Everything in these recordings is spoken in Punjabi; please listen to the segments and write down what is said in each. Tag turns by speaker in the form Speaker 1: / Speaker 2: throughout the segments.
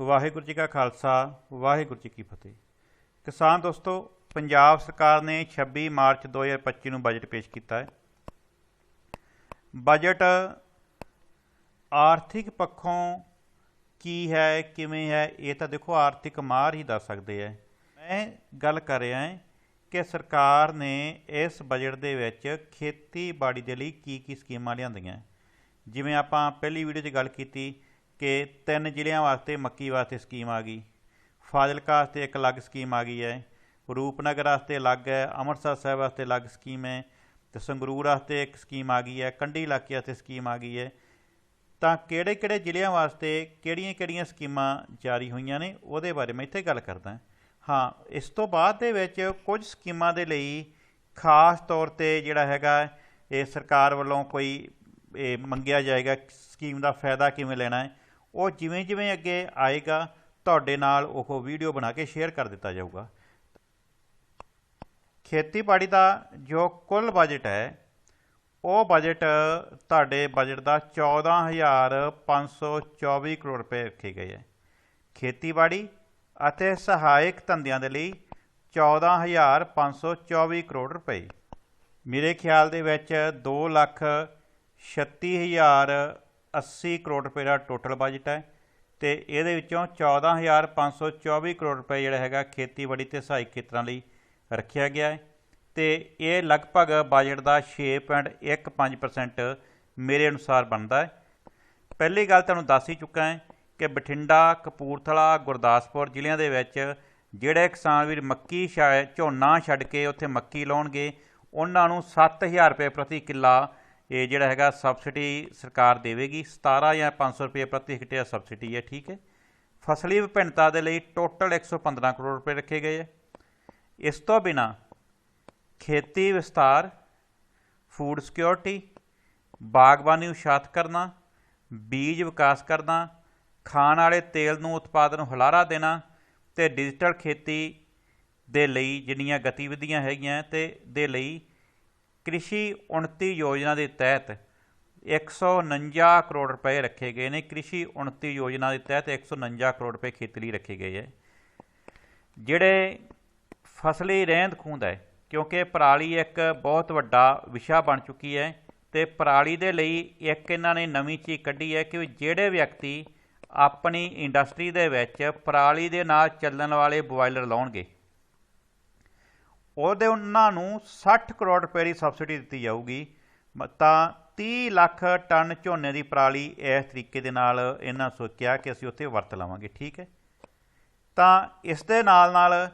Speaker 1: ਵਾਹਿਗੁਰੂ ਜੀ ਕਾ ਖਾਲਸਾ, ਵਾਹਿਗੁਰੂ ਜੀ ਕੀ ਫਤਿਹ। ਕਿਸਾਨ ਦੋਸਤੋ, ਪੰਜਾਬ ਸਰਕਾਰ ਨੇ 26 ਮਾਰਚ 2025 ਨੂੰ ਬਜਟ ਪੇਸ਼ ਕੀਤਾ ਹੈ। ਬਜਟ ਆਰਥਿਕ ਪੱਖੋਂ ਕੀ ਹੈ, ਕਿਵੇਂ ਹੈ, ਇਹ ਤਾਂ ਦੇਖੋ ਆਰਥਿਕ ਮਾਰ ਹੀ ਦੱਸ ਸਕਦੇ ਹੈ। ਮੈਂ ਗੱਲ ਕਰ ਰਿਹਾ ਹਾਂ ਕਿ ਸਰਕਾਰ ਨੇ ਇਸ ਬਜਟ ਦੇ ਵਿੱਚ ਖੇਤੀਬਾੜੀ ਦੇ ਲਈ ਕੀ ਕੀ ਸਕੀਮਾਂ ਲਿਆਂਦੀਆਂ। ਜਿਵੇਂ ਆਪਾਂ ਪਹਿਲੀ ਵੀਡੀਓ 'ਚ ਗੱਲ ਕੀਤੀ ਕਿ ਤਿੰਨ ਜ਼ਿਲ੍ਹਿਆਂ ਵਾਸਤੇ ਮੱਕੀ ਵਾਸਤੇ ਸਕੀਮ ਆ ਗਈ। ਫਾਜ਼ਿਲਕਾ ਵਾਸਤੇ ਇੱਕ ਅਲੱਗ ਸਕੀਮ ਆ ਗਈ ਹੈ। ਰੂਪਨਗਰ ਵਾਸਤੇ ਅਲੱਗ ਹੈ, ਅੰਮ੍ਰਿਤਸਰ ਸਾਹਿਬ ਵਾਸਤੇ ਅਲੱਗ ਸਕੀਮ ਹੈ ਤੇ ਸੰਗਰੂਰ ਵਾਸਤੇ ਇੱਕ ਸਕੀਮ ਆ ਗਈ ਹੈ, ਕੰਢੀ ਇਲਾਕੇ ਵਾਸਤੇ ਸਕੀਮ ਆ ਗਈ ਹੈ। ਤਾਂ ਕਿਹੜੇ ਕਿਹੜੇ ਜ਼ਿਲ੍ਹਿਆਂ ਵਾਸਤੇ ਕਿਹੜੀਆਂ ਕਿਹੜੀਆਂ ਸਕੀਮਾਂ ਜਾਰੀ ਹੋਈਆਂ ਨੇ, ਉਹਦੇ ਬਾਰੇ ਮੈਂ ਇੱਥੇ ਗੱਲ ਕਰਦਾ। ਹਾਂ, ਇਸ ਤੋਂ ਬਾਅਦ ਦੇ ਵਿੱਚ ਕੁਝ ਸਕੀਮਾਂ ਦੇ ਲਈ ਖਾਸ ਤੌਰ ਤੇ ਜਿਹੜਾ ਹੈਗਾ, ਇਹ ਸਰਕਾਰ ਵੱਲੋਂ ਕੋਈ, ਇਹ ਮੰਗਿਆ ਜਾਏਗਾ, ਸਕੀਮ ਦਾ ਫਾਇਦਾ ਕਿਵੇਂ ਲੈਣਾ ਹੈ ਉਹ ਜਿਵੇਂ ਜਿਵੇਂ ਅੱਗੇ ਆਏਗਾ, ਤੁਹਾਡੇ ਨਾਲ ਉਹ ਵੀਡੀਓ ਬਣਾ ਕੇ ਸ਼ੇਅਰ ਕਰ ਦਿੱਤਾ ਜਾਊਗਾ। ਖੇਤੀਬਾੜੀ ਦਾ ਜੋ ਕੁੱਲ ਬਜਟ ਹੈ, ਉਹ ਬਜਟ ਤੁਹਾਡੇ ਬਜਟ ਦਾ 14524 ਕਰੋੜ ਰੁਪਏ ਰੱਖੇ ਗਏ ਹੈ। ਖੇਤੀਬਾੜੀ ਅਤੇ ਸਹਾਇਕ ਧੰਦਿਆਂ ਦੇ ਲਈ 14524 ਕਰੋੜ ਰੁਪਏ। ਮੇਰੇ ਖਿਆਲ ਦੇ ਵਿੱਚ 2 ਲੱਖ 36080 ਕਰੋੜ ਰੁਪਏ ਦਾ ਟੋਟਲ ਬਜਟ ਹੈ ਤੇ ਇਹਦੇ ਵਿੱਚੋਂ 14524 ਕਰੋੜ ਰੁਪਏ ਜਿਹੜਾ ਹੈਗਾ ਖੇਤੀਬਾੜੀ ਤੇ ਸਹਾਇਕ ਖੇਤਰਾਂ ਲਈ ਰੱਖਿਆ ਗਿਆ ਹੈ ਤੇ ਇਹ ਲਗਭਗ ਬਜਟ ਦਾ 6.15% ਮੇਰੇ ਅਨੁਸਾਰ ਬਣਦਾ ਹੈ। ਪਹਿਲੀ ਗੱਲ ਤੁਹਾਨੂੰ ਦੱਸ ਹੀ ਚੁੱਕਾ ਹੈ ਕਿ ਬਠਿੰਡਾ, ਕਪੂਰਥਲਾ, ਗੁਰਦਾਸਪੁਰ ਜ਼ਿਲ੍ਹਿਆਂ ਦੇ ਵਿੱਚ ਜਿਹੜੇ ਕਿਸਾਨ ਵੀਰ ਮੱਕੀ ਸ਼ਾ- ਝੋਨਾ ਛੱਡ ਕੇ ਉੱਥੇ ਮੱਕੀ ਲਾਉਣਗੇ, ਉਹਨਾਂ ਨੂੰ 7000 ਰੁਪਏ ਪ੍ਰਤੀ ਕਿੱਲਾ ਇਹ ਜਿਹੜਾ ਹੈਗਾ ਸਬਸਿਡੀ ਸਰਕਾਰ ਦੇਵੇਗੀ 17 ਜਾਂ 500 ਰੁਪਏ ਪ੍ਰਤੀ ਹੈਕਟੇਅਰ ਸਬਸਿਡੀ ਹੈ, ਠੀਕ ਹੈ। ਫਸਲੀ ਵਿਭਿੰਨਤਾ ਦੇ ਲਈ ਟੋਟਲ 115 ਕਰੋੜ ਰੁਪਏ ਰੱਖੇ ਗਏ ਹੈ। ਇਸ ਤੋਂ ਬਿਨਾ ਖੇਤੀ ਵਿਸਤਾਰ ਫੂਡ ਸਿਕਿਉਰਿਟੀ ਬਾਗਬਾਨੀ ਉਤਸ਼ਾਹਤ ਕਰਨਾ, ਬੀਜ ਵਿਕਾਸ ਕਰਨਾ, ਖਾਣ ਵਾਲੇ ਤੇਲ ਨੂੰ ਉਤਪਾਦਨ ਨੂੰ ਹੁਲਾਰਾ ਦੇਣਾ ਤੇ ਡਿਜੀਟਲ ਖੇਤੀ ਦੇ ਲਈ ਜਿਹੜੀਆਂ ਗਤੀਵਿਧੀਆਂ ਹੈਗੀਆਂ ਤੇ ਦੇ ਲਈ ਕ੍ਰਿਸ਼ੀ ਉਨਤੀ ਯੋਜਨਾ ਦੇ ਤਹਿਤ 149 ਕਰੋੜ ਰੁਪਏ ਰੱਖੇ ਗਏ ਨੇ। ਕ੍ਰਿਸ਼ੀ ਉਨਤੀ ਯੋਜਨਾ ਦੇ ਤਹਿਤ 149 ਕਰੋੜ ਰੁਪਏ ਖੇਤੀ ਲਈ ਰੱਖੇ ਗਏ ਹੈ। ਜਿਹੜੇ ਫਸਲੀ ਰਹਿੰਦ ਖੂੰਹਦ ਹੈ, ਕਿਉਂਕਿ ਪਰਾਲੀ ਇੱਕ ਬਹੁਤ ਵੱਡਾ ਵਿਸ਼ਾ ਬਣ ਚੁੱਕੀ ਹੈ ਤੇ ਪਰਾਲੀ ਦੇ ਲਈ ਇੱਕ ਇਹਨਾਂ ਨੇ ਨਵੀਂ ਚੀਜ਼ ਕੱਢੀ ਹੈ ਕਿ ਜਿਹੜੇ ਵਿਅਕਤੀ ਆਪਣੀ ਇੰਡਸਟਰੀ ਦੇ ਵਿੱਚ ਪਰਾਲੀ ਦੇ ਨਾਲ ਚੱਲਣ ਵਾਲੇ ਬੋਇਲਰ ਲਾਉਣਗੇ। ਉਹਦੇ ਉਹਨਾਂ ਨੂੰ 60 ਕਰੋੜ ਰੁਪਏ ਦੀ ਸਬਸਿਡੀ ਦਿੱਤੀ ਜਾਊਗੀ। ਮ- ਤਾਂ 30 ਲੱਖ ਟਨ ਝੋਨੇ ਦੀ ਪਰਾਲੀ ਇਸ ਤਰੀਕੇ ਦੇ ਨਾਲ ਇਹਨਾਂ ਸੋਚਿਆ ਕਿ ਅਸੀਂ ਉੱਥੇ ਵਰਤ ਲਵਾਂਗੇ, ਠੀਕ ਹੈ? ਤਾਂ ਇਸ ਦੇ ਨਾਲ ਨਾਲ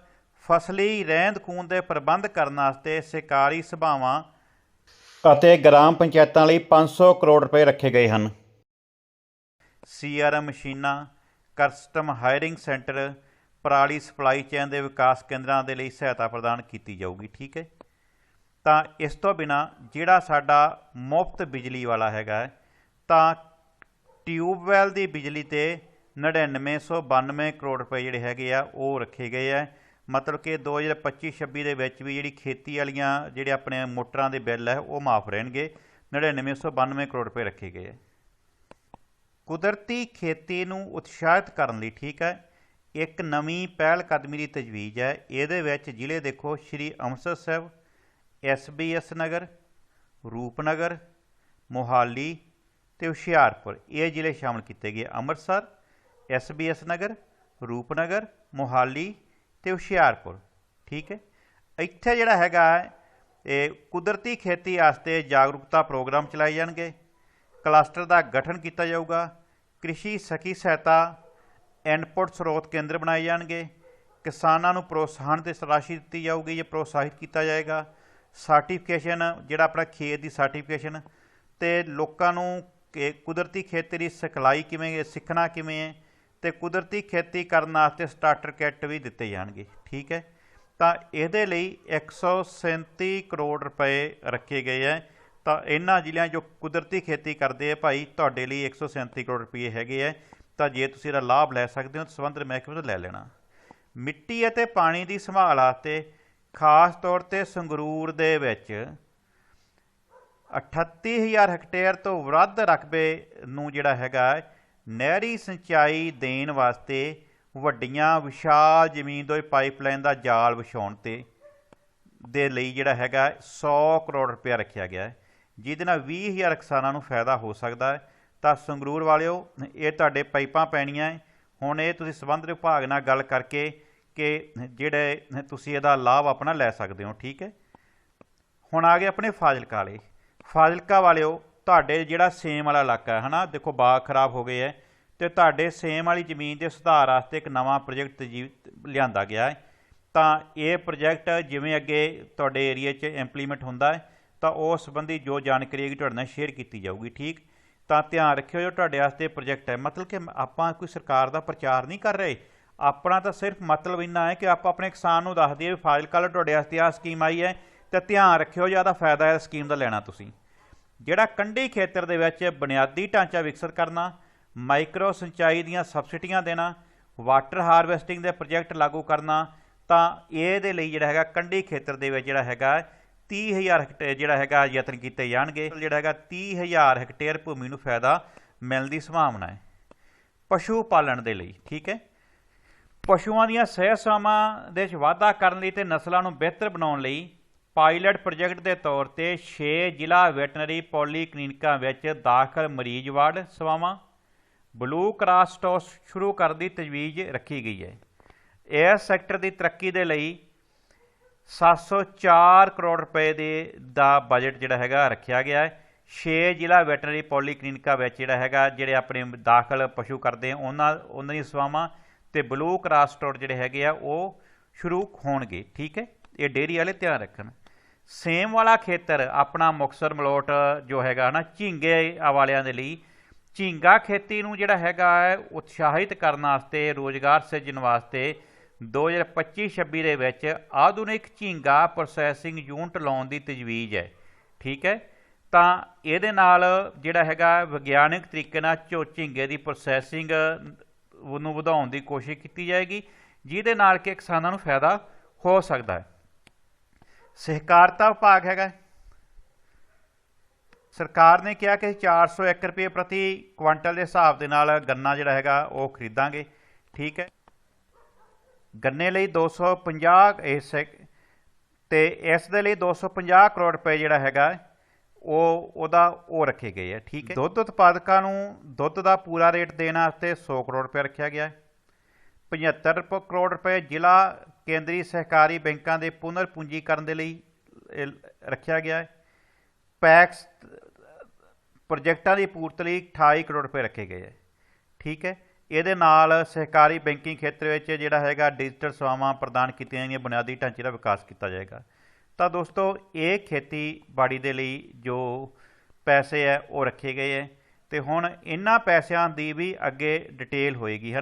Speaker 1: ਫਸਲੀ ਰਹਿੰਦ ਖੂੰਹਦ ਦੇ ਪ੍ਰਬੰਧ ਕਰਨ ਵਾਸਤੇ ਸਿਕਾਰੀ ਸਭਾਵਾਂ ਅਤੇ ਗ੍ਰਾਮ ਪੰਚਾਇਤਾਂ ਲਈ 500 ਕਰੋੜ ਰੁਪਏ ਰੱਖੇ ਗਏ ਹਨ। ਸੀਆਰਐਮ ਮਸ਼ੀਨਾਂ, ਕਸਟਮ ਹਾਇਰਿੰਗ ਸੈਂਟਰ ਪਰਾਲੀ ਸਪਲਾਈ ਚੇਨ ਦੇ ਵਿਕਾਸ ਕੇਂਦਰਾਂ ਦੇ ਲਈ ਸਹਾਇਤਾ ਪ੍ਰਦਾਨ ਕੀਤੀ ਜਾਊਗੀ, ਠੀਕ ਹੈ ਤਾਂ ਇਸ ਤੋਂ ਬਿਨਾ ਜਿਹੜਾ ਸਾਡਾ ਮੁਫਤ ਬਿਜਲੀ ਵਾਲਾ ਹੈਗਾ ਤਾਂ ਟਿਊਬਵੈਲ ਦੀ ਬਿਜਲੀ ਤੇ 9992 ਕਰੋੜ ਰੁਪਏ ਜਿਹੜੇ ਹੈਗੇ ਆ, ਉਹ ਰੱਖੇ ਗਏ ਆ। ਮਤਲਬ ਕਿ 2025-26 ਦੇ ਵਿੱਚ ਵੀ ਜਿਹੜੀ ਖੇਤੀ ਵਾਲੀਆਂ ਜਿਹੜੇ ਆਪਣੇ ਮੋਟਰਾਂ ਦੇ ਬਿੱਲ ਹੈ, ਉਹ ਮਾਫ ਰਹਿਣਗੇ। 9992 ਕਰੋੜ ਰੁਪਏ ਰੱਖੇ ਗਏ ਆ। ਕੁਦਰਤੀ ਖੇਤੀ ਨੂੰ ਉਤਸ਼ਾਹਿਤ ਕਰਨ ਲਈ, ਠੀਕ ਹੈ ਇੱਕ ਨਵੀਂ ਪਹਿਲ ਕਦਮੀ ਦੀ ਤਜਵੀਜ਼ ਹੈ। ਇਹਦੇ ਵਿੱਚ ਜ਼ਿਲ੍ਹੇ ਦੇਖੋ, ਸ਼੍ਰੀ ਅੰਮ੍ਰਿਤਸਰ ਸਾਹਿਬ ਐਸਬੀਐਸ ਨਗਰ, ਰੂਪਨਗਰ, ਮੋਹਾਲੀ ਤੇ ਹੁਸ਼ਿਆਰਪੁਰ। ਇਹ ਜ਼ਿਲ੍ਹੇ ਸ਼ਾਮਲ ਕੀਤੇ ਗਏ। ਅੰਮ੍ਰਿਤਸਰ ਐਸਬੀਐਸ ਨਗਰ, ਰੂਪਨਗਰ, ਮੋਹਾਲੀ ਤੇ ਹੁਸ਼ਿਆਰਪੁਰ। ਠੀਕ ਹੈ? ਇੱਥੇ ਜਿਹੜਾ ਹੈਗਾ ਇਹ ਕੁਦਰਤੀ ਖੇਤੀ ਵਾਸਤੇ ਜਾਗਰੂਕਤਾ ਪ੍ਰੋਗਰਾਮ ਚਲਾਏ ਜਾਣਗੇ। ਕਲਸਟਰ ਦਾ ਗਠਨ ਕੀਤਾ ਜਾਊਗਾ। ਕ੍ਰਿਸ਼ੀ ਸਖੀ ਸਹਾਇਤਾ ਇਨਪੁਟ ਸਰੋਤ ਕੇਂਦਰ ਬਣਾਏ ਜਾਣਗੇ। ਕਿਸਾਨਾਂ ਨੂੰ ਪ੍ਰੋਤਸਾਹਨ ਤੇ ਰਾਸ਼ੀ ਦਿੱਤੀ ਜਾਊਗੀ ਜਾਂ ਪ੍ਰੋਤਸਾਹਿਤ ਕੀਤਾ ਜਾਏਗਾ। ਸਰਟੀਫਿਕੇਸ਼ਨ, ਜਿਹੜਾ ਆਪਣਾ ਖੇਤ ਦੀ ਸਰਟੀਫਿਕੇਸ਼ਨ ਤੇ ਲੋਕਾਂ ਨੂੰ ਕੁਦਰਤੀ ਖੇਤੀ ਦੀ ਸਿਖਲਾਈ ਕਿਵੇਂ ਸਿੱਖਣਾ ਕਿਵੇਂ ਹੈ ਤੇ ਕੁਦਰਤੀ ਖੇਤੀ ਕਰਨ ਵਾਸਤੇ ਸਟਾਰਟਰ ਕਿੱਟ ਵੀ ਦਿੱਤੇ ਜਾਣਗੇ। ਠੀਕ ਹੈ? ਤਾਂ ਇਹਦੇ ਲਈ 137 ਕਰੋੜ ਰੁਪਏ ਰੱਖੇ ਗਏ ਹੈ। ਤਾਂ ਇਹਨਾਂ ਜ਼ਿਲ੍ਹਿਆਂ ਜੋ ਕੁਦਰਤੀ ਖੇਤੀ ਕਰਦੇ ਆ ਭਾਈ, ਤੁਹਾਡੇ ਲਈ 137 ਕਰੋੜ ਰੁਪਏ ਹੈਗੇ ਹੈ। ਤਾਂ ਜੇ ਤੁਸੀਂ ਇਹਦਾ ਲਾਭ ਲੈ ਸਕਦੇ ਹੋ ਤਾਂ ਸੰਬੰਧਿਤ ਮਹਿਕਮੇ ਤੋਂ ਲੈ ਲੈਣਾ। ਮਿੱਟੀ ਅਤੇ ਪਾਣੀ ਦੀ ਸੰਭਾਲ ਵਾਸਤੇ ਖਾਸ ਤੌਰ ਤੇ ਸੰਗਰੂਰ ਦੇ ਵਿੱਚ 38000 ਹੈਕਟੇਅਰ ਤੋਂ ਵੱਧ ਰਕਬੇ ਨੂੰ ਜਿਹੜਾ ਹੈਗਾ ਨਹਿਰੀ ਸਿੰਚਾਈ ਦੇਣ ਵਾਸਤੇ ਵੱਡੀਆਂ ਵਿਸ਼ਾਲ ਜ਼ਮੀਨ ਤੋਂ ਪਾਈਪਲਾਈਨ ਦਾ ਜਾਲ ਵਿਛਾਉਣ ਤੇ ਦੇ ਲਈ ਜਿਹੜਾ ਹੈਗਾ 100 ਕਰੋੜ ਰੁਪਇਆ ਰੱਖਿਆ ਗਿਆ। ਹੈ ਜਿਹਦੇ ਨਾਲ 20000 ਕਿਸਾਨਾਂ ਨੂੰ ਫਾਇਦਾ ਹੋ ਸਕਦਾ ਹੈ। ਤਾਂ ਸੰਗਰੂਰ ਵਾਲਿਓ, ਇਹ ਤੁਹਾਡੇ ਪਾਈਪਾਂ ਪੈਣੀਆਂ ਹੁਣ ਇਹ ਤੁਸੀਂ ਸੰਬੰਧਿਤ ਵਿਭਾਗ ਨਾਲ ਗੱਲ ਕਰਕੇ ਕਿ ਜਿਹੜੇ ਤੁਸੀਂ ਇਹਦਾ ਲਾਭ ਆਪਣਾ ਲੈ ਸਕਦੇ ਹੋ, ਠੀਕ ਹੈ ਹੁਣ ਆ ਗਏ ਆਪਣੇ ਫਾਜ਼ਿਲਕਾ ਵਾਲੇ। ਫਾਜ਼ਿਲਕਾ ਵਾਲਿਓ, ਤੁਹਾਡੇ ਜਿਹੜਾ ਸੇਮ ਵਾਲਾ ਇਲਾਕਾ ਹੈ, ਹਨਾ? ਦੇਖੋ, ਬਾਗ ਖਰਾਬ ਹੋ ਗਏ ਹੈ ਤੇ ਤੁਹਾਡੇ ਸੇਮ ਵਾਲੀ ਜ਼ਮੀਨ ਦੇ ਸੁਧਾਰ ਵਾਸਤੇ ਇੱਕ ਨਵਾਂ ਪ੍ਰੋਜੈਕਟ ਲਿਆਂਦਾ ਗਿਆ ਹੈ। ਤਾਂ ਇਹ ਪ੍ਰੋਜੈਕਟ ਜਿਵੇਂ ਅੱਗੇ ਤੁਹਾਡੇ ਏਰੀਆ 'ਚ ਇੰਪਲੀਮੈਂਟ ਹੁੰਦਾ ਹੈ, ਤਾਂ ਉਸ ਸੰਬੰਧੀ ਜੋ ਜਾਣਕਾਰੀ ਹੈਗੀ ਤੁਹਾਡੇ ਨਾਲ ਸ਼ੇਅਰ ਕੀਤੀ ਜਾਊਗੀ, ਠੀਕ? ਤਾਂ ਧਿਆਨ ਰੱਖਿਓ, ਜੋ ਤੁਹਾਡੇ ਵਾਸਤੇ ਪ੍ਰੋਜੈਕਟ ਹੈ। ਮਤਲਬ ਕਿ ਆਪਾਂ ਕੋਈ ਸਰਕਾਰ ਦਾ ਪ੍ਰਚਾਰ ਨਹੀਂ ਕਰ ਰਹੇ। ਆਪਣਾ ਤਾਂ ਸਿਰਫ ਮਤਲਬ ਇੰਨਾ ਹੈ ਕਿ ਆਪਾਂ ਆਪਣੇ ਕਿਸਾਨ ਨੂੰ ਦੱਸ ਦਈਏ ਵੀ ਫਾਜ਼ਿਲਕਾ ਤੁਹਾਡੇ ਵਾਸਤੇ ਆ ਸਕੀਮ ਆਈ ਹੈ, ਤੇ ਧਿਆਨ ਰੱਖਿਓ ਜ਼ਿਆਦਾ ਫਾਇਦਾ ਹੈ ਸਕੀਮ ਦਾ ਲੈਣਾ ਤੁਸੀਂ। ਜਿਹੜਾ ਕੰਢੀ ਖੇਤਰ ਦੇ ਵਿੱਚ ਬੁਨਿਆਦੀ ਢਾਂਚਾ ਵਿਕਸਿਤ ਕਰਨਾ, ਮਾਈਕਰੋ ਸਿੰਚਾਈ ਦੀਆਂ ਸਬਸਿਡੀਆਂ ਦੇਣਾ, ਵਾਟਰ ਹਾਰਵੈਸਟਿੰਗ ਦੇ ਪ੍ਰੋਜੈਕਟ ਲਾਗੂ ਕਰਨਾ, ਤਾਂ ਇਹਦੇ ਲਈ ਜਿਹੜਾ ਹੈਗਾ, ਕੰਢੀ ਖੇਤਰ ਦੇ ਵਿੱਚ ਜਿਹੜਾ ਹੈਗਾ 30000 ਹੈਕਟੇਅਰ ਜਿਹੜਾ ਹੈਗਾ ਯਤਨ ਕੀਤੇ ਜਾਣਗੇ। ਜਿਹੜਾ ਹੈਗਾ 30000 ਹੈਕਟੇਅਰ ਭੂਮੀ ਨੂੰ ਫਾਇਦਾ ਮਿਲਣ ਦੀ ਸੰਭਾਵਨਾ ਹੈ। ਪਸ਼ੂ ਪਾਲਣ ਦੇ ਲਈ, ਠੀਕ ਹੈ? ਪਸ਼ੂਆਂ ਦੀਆਂ ਸਿਹਤ ਸੇਵਾਵਾਂ ਦੇ ਵਿੱਚ ਵਾਧਾ ਕਰਨ ਲਈ ਤੇ ਨਸਲਾਂ ਨੂੰ ਬਿਹਤਰ ਬਣਾਉਣ ਲਈ ਪਾਇਲਟ ਪ੍ਰੋਜੈਕਟ ਦੇ ਤੌਰ ਤੇ 6 ਜ਼ਿਲ੍ਹਾ ਵੈਟਰਨਰੀ ਪੋਲੀ ਕਲੀਨਿਕਾਂ ਵਿੱਚ ਦਾਖਲ ਮਰੀਜ਼ ਵਾਰਡ ਸੇਵਾਵਾਂ। ਬਲੂ ਕਰਾਸ ਟੋਸ ਸ਼ੁਰੂ ਕਰਨ ਦੀ ਤਜਵੀਜ਼ ਰੱਖੀ ਗਈ ਹੈ। ਇਸ ਸੈਕਟਰ ਦੀ ਤਰੱਕੀ ਦੇ ਲਈ 704 ਕਰੋੜ ਰੁਪਏ ਦੇ ਦਾ ਬਜਟ ਜਿਹੜਾ ਹੈਗਾ ਰੱਖਿਆ ਗਿਆ ਹੈ। 6 ਜ਼ਿਲ੍ਹਾ ਵੈਟਰਨਰੀ ਪੋਲੀਕਲੀਨਿਕਾਂ ਵਿੱਚ ਜਿਹੜਾ ਹੈਗਾ, ਜਿਹੜੇ ਆਪਣੇ ਦਾਖਲ ਪਸ਼ੂ ਕਰਦੇ ਆ, ਉਹਨਾਂ ਉਹਨਾਂ ਦੀਆਂ ਸੇਵਾਵਾਂ ਤੇ ਬਲੂ ਕਰਾਸ ਸਟੋਰ ਜਿਹੜੇ ਹੈਗੇ ਆ, ਉਹ ਸ਼ੁਰੂ ਹੋਣਗੇ, ਠੀਕ ਹੈ? ਇਹ ਡੇਰੀ ਵਾਲੇ ਧਿਆਨ ਰੱਖਣ। ਸੇਮ ਵਾਲਾ ਖੇਤਰ ਆਪਣਾ ਮੁਕਸਰ ਮਲੋਟ ਜੋ ਹੈਗਾ ਨਾ, ਝੀਂਗੇ ਵਾਲਿਆਂ ਦੇ ਲਈ, ਝੀਂਗਾ ਖੇਤੀ ਨੂੰ ਜਿਹੜਾ ਹੈਗਾ ਉਤਸ਼ਾਹਿਤ ਕਰਨ ਵਾਸਤੇ, ਰੋਜ਼ਗਾਰ ਸਿਰਜਣ ਵਾਸਤੇ 2025-26 ਦੇ ਵਿੱਚ ਆਧੁਨਿਕ ਝੀਂਗਾ ਪ੍ਰੋਸੈਸਿੰਗ ਯੂਨਿਟ ਲਾਉਣ ਦੀ ਤਜਵੀਜ਼ ਹੈ। ਠੀਕ ਹੈ? ਤਾਂ ਇਹਦੇ ਨਾਲ ਜਿਹੜਾ ਹੈਗਾ ਵਿਗਿਆਨਿਕ ਤਰੀਕੇ ਨਾਲ ਝੋ ਝੀਂਗੇ ਦੀ ਪ੍ਰੋਸੈਸਿੰਗ ਨੂੰ ਵਧਾਉਣ ਦੀ ਕੋਸ਼ਿਸ਼ ਕੀਤੀ ਜਾਏਗੀ, ਜਿਹਦੇ ਨਾਲ ਕਿ ਕਿਸਾਨਾਂ ਨੂੰ ਫਾਇਦਾ ਹੋ ਸਕਦਾ ਹੈ। ਸਹਿਕਾਰਤਾ ਵਿਭਾਗ ਹੈਗਾ। ਸਰਕਾਰ ਨੇ ਕਿਹਾ ਕਿ 401 ਰੁਪਏ ਪ੍ਰਤੀ ਕੁਇੰਟਲ ਦੇ ਹਿਸਾਬ ਦੇ ਨਾਲ ਗੰਨਾ ਜਿਹੜਾ ਹੈਗਾ ਉਹ ਖਰੀਦਾਂਗੇ। ਠੀਕ ਹੈ? ਗੰਨੇ ਲਈ 250 ਇਸ ਤੇ ਇਸ ਦੇ ਲਈ 250 ਕਰੋੜ ਰੁਪਏ ਜਿਹੜਾ ਹੈਗਾ, ਉਹ, ਉਹਦਾ ਉਹ ਰੱਖੇ ਗਏ ਹੈ ਠੀਕ ਹੈ? ਦੁੱਧ ਉਤਪਾਦਕਾਂ ਨੂੰ ਦੁੱਧ ਦਾ ਪੂਰਾ ਰੇਟ ਦੇਣ ਵਾਸਤੇ 100 ਕਰੋੜ ਰੁਪਏ ਰੱਖਿਆ ਗਿਆ। ਹੈ 75 ਕਰੋੜ ਰੁਪਏ ਜ਼ਿਲ੍ਹਾ ਕੇਂਦਰੀ ਸਹਿਕਾਰੀ ਬੈਂਕਾਂ ਦੇ ਪੁਨਰ ਪੂੰਜੀਕਰਨ ਦੇ ਲਈ ਰੱਖਿਆ ਗਿਆ। ਹੈ ਪੈਕਸ ਪ੍ਰੋਜੈਕਟਾਂ ਦੀ ਪੂਰਤੀ ਲਈ 28 ਕਰੋੜ ਰੁਪਏ ਰੱਖੇ ਗਏ ਹੈ ਠੀਕ ਹੈ? ਇਹਦੇ ਨਾਲ ਸਹਿਕਾਰੀ ਬੈਂਕਿੰਗ ਖੇਤਰ ਵਿੱਚ ਜਿਹੜਾ ਹੈਗਾ ਡਿਜੀਟਲ ਸੇਵਾਵਾਂ ਪ੍ਰਦਾਨ ਕੀਤੀਆਂ ਜਾਣਗੀਆਂ ਬੁਨਿਆਦੀ ਢਾਂਚੇ ਦਾ ਵਿਕਾਸ ਕੀਤਾ ਜਾਏਗਾ। ਤਾਂ ਦੋਸਤੋ, ਇਹ ਖੇਤੀਬਾੜੀ ਦੇ ਲਈ ਜੋ ਪੈਸੇ ਹੈ, ਉਹ ਰੱਖੇ ਗਏ ਹੈ ਤੇ ਹੁਣ ਇਹਨਾਂ ਪੈਸਿਆਂ ਦੀ ਵੀ ਅੱਗੇ ਡਿਟੇਲ ਹੋਏਗੀ ਹੈ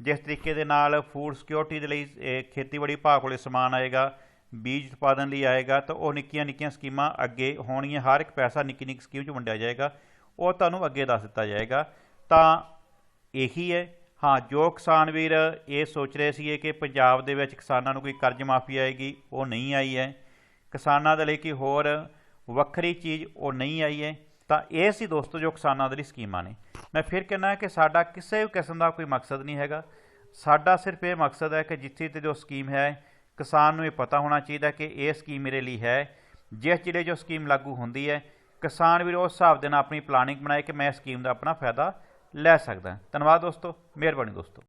Speaker 1: ਜਿਸ ਤਰੀਕੇ ਦੇ ਨਾਲ ਫੂਡ ਸਿਕਿਉਰਿਟੀ ਦੇ ਲਈ ਖੇਤੀਬਾੜੀ ਵਿਭਾਗ ਕੋਲੇ ਸਮਾਨ ਆਏਗਾ, ਬੀਜ ਉਤਪਾਦਨ ਲਈ ਆਏਗਾ, ਤਾਂ ਉਹ ਨਿੱਕੀਆਂ ਨਿੱਕੀਆਂ ਸਕੀਮਾਂ ਅੱਗੇ ਹੋਣਗੀਆਂ। ਹਰ ਇੱਕ ਪੈਸਾ ਨਿੱਕੀ ਨਿੱਕੀ ਸਕੀਮ 'ਚ ਵੰਡਿਆ ਜਾਏਗਾ। ਉਹ ਤੁਹਾਨੂੰ ਅੱਗੇ ਦੱਸ ਦਿੱਤਾ ਜਾਏਗਾ। ਤਾਂ ਇਹੀ ਹੈ। ਹਾਂ, ਜੋ ਕਿਸਾਨ ਵੀਰ ਇਹ ਸੋਚ ਰਹੇ ਸੀਗੇ ਕਿ ਪੰਜਾਬ ਦੇ ਵਿੱਚ ਕਿਸਾਨਾਂ ਨੂੰ ਕੋਈ ਕਰਜ਼ ਮਾਫੀ ਆਏਗੀ, ਉਹ ਨਹੀਂ ਆਈ ਹੈ। ਕਿਸਾਨਾਂ ਦੇ ਲਈ ਕੀ ਹੋਰ ਵੱਖਰੀ ਚੀਜ਼ ਉਹ ਨਹੀਂ ਆਈ ਹੈ। ਤਾਂ ਇਹ ਸੀ ਦੋਸਤੋ ਜੋ ਕਿਸਾਨਾਂ ਦੇ ਲਈ ਸਕੀਮਾਂ ਨੇ। ਮੈਂ ਫਿਰ ਕਹਿੰਦਾ ਕਿ ਸਾਡਾ ਕਿਸੇ ਵੀ ਕਿਸਮ ਦਾ ਕੋਈ ਮਕਸਦ ਨਹੀਂ ਹੈਗਾ। ਸਾਡਾ ਸਿਰਫ ਇਹ ਮਕਸਦ ਹੈ ਕਿ ਜਿੱਥੇ ਤੇ ਜੋ ਸਕੀਮ ਹੈ, ਕਿਸਾਨ ਨੂੰ ਇਹ ਪਤਾ ਹੋਣਾ ਚਾਹੀਦਾ ਕਿ ਇਹ ਸਕੀਮ ਮੇਰੇ ਲਈ ਹੈ। ਜਿਸ ਜਿਹੜੇ ਜੋ ਸਕੀਮ ਲਾਗੂ ਹੁੰਦੀ ਹੈ, ਕਿਸਾਨ ਵੀਰ ਉਸ ਹਿਸਾਬ ਦੇ ਨਾਲ ਆਪਣੀ ਪਲਾਨਿੰਗ ਬਣਾਏ ਕਿ ਮੈਂ ਸਕੀਮ ਦਾ ਆਪਣਾ ਫਾਇਦਾ ਲੈ ਸਕਦਾ। ਧੰਨਵਾਦ ਦੋਸਤੋ ਮਿਹਰਬਾਨੀ ਦੋਸਤੋ।